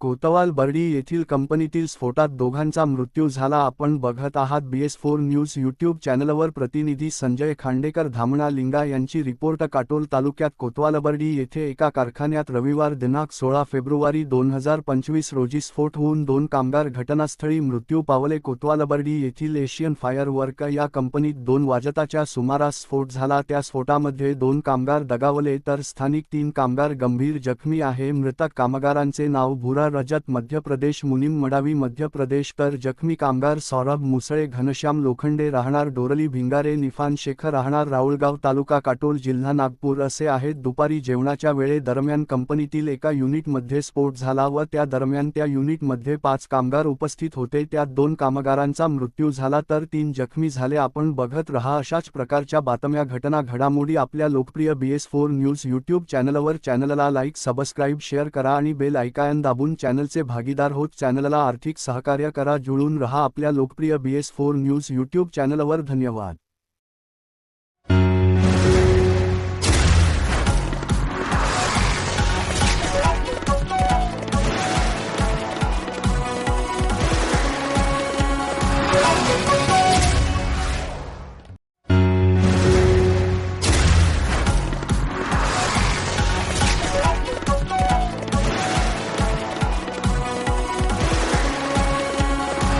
कोतवाल बर्डी येथील कंपनीतील स्फोटात दोघांचा मृत्यू झाला. आपण बघत आहात बीएस फोर न्यूज यूट्यूब चॅनलवर प्रतिनिधी संजय खांडेकर धामणा लिंगा यांची रिपोर्ट काटोल तालुक्यात कोतवालबर्डी येथे एका कारखान्यात रविवार दिनांक सोळा फेब्रुवारी दोन हजार पंचवीस रोजी स्फोट होऊन दोन कामगार घटनास्थळी मृत्यू पावले. कोतवालबर्डी येथील एशियन फायर वर्क या कंपनीत दोन वाजताच्या सुमारास स्फोट झाला. त्या स्फोटामध्ये दोन कामगार दगावले तर स्थानिक तीन कामगार गंभीर जखमी आहे. मृतक कामगारांचे नाव भुरा रजत मध्य प्रदेश मुनीम मडावी मध्य प्रदेश तर जखमी कामगार सौरभ मुसळे घनश्याम लोखंडे राहणार डोरली भिंगारे निफान शेख राहणार राऊळगाव तालुका काटोल जिल्हा नागपूर असे आहेत दुपारी जेवणाच्या वेळे दरम्यान कंपनीतील एका युनिटमध्ये स्फोट झाला व त्या दरम्यान त्या युनिटमध्ये पाच कामगार उपस्थित होते. त्यात दोन कामगारांचा मृत्यू झाला तर तीन जखमी झाले. आपण बघत रहा अशाच प्रकारच्या बातम्या घटना घडामोडी आपल्या लोकप्रिय बीएस फोर न्यूज यूट्यूब चॅनलवर. चॅनलला लाईक सबस्क्राईब शेअर करा आणि बेल ऐकायन दाबून चॅनलचे भागीदार होत चॅनलला आर्थिक सहकार्य करा जुळून रहा आपल्या लोकप्रिय बीएस फोर न्यूज यूट्यूब चॅनलवर धन्यवाद.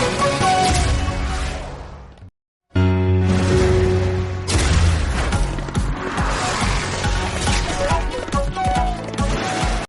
Thank you.